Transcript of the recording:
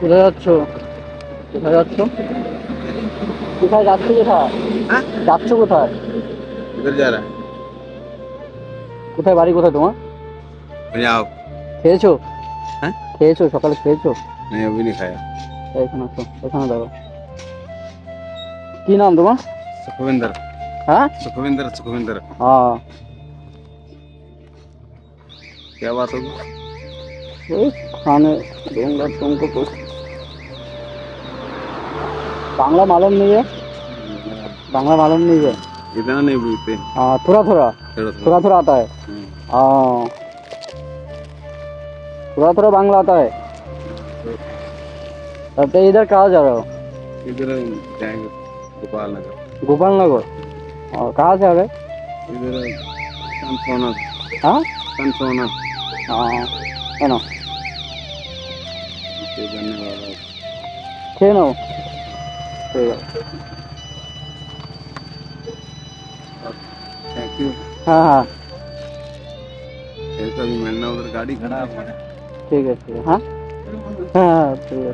কোথায় যাচ্ছ কোথায় যাচ্ছ কোথায় যাচ্ছ কোথায় হ্যাঁ যাচ্ছ কোথায় इधर जा रहा है কোথায় বাড়ি কোথায় তোমার पंजाब খেয়েছো হ্যাঁ? খেয়েছো সকালে খেয়েছো नहीं अभी नहीं खाया এই এখানে আসো এখানে দাঁড়ো কি নাম তোমার सुखविंदर হ্যাঁ सुखविंदर सुखविंदर হ্যাঁ क्या बात होगी এই खाने दूंगा तुमको कुछ बांग्ला मालूम नहीं है बांग्ला मालूम नहीं है इतना नहीं बोलते हाँ थोड़ा थोड़ा थोड़ा थोड़ा थोड़ा आता है हम्म, हाँ थोड़ा थोड़ा बांग्ला आता है तब तो इधर कहाँ जा रहे हो इधर जाएंगे गोपाल नगर गोपाल नगर और कहाँ से आ रहे इधर कनसोना हाँ कनसोना हाँ है ना से जाने वाला है। খেয়ে নাও ঠিক আছে थैंक यू हाँ हाँ ऐसा भी महीना उधर गाड़ी खड़ा है ठीक है ठीक है हाँ हाँ ठीक है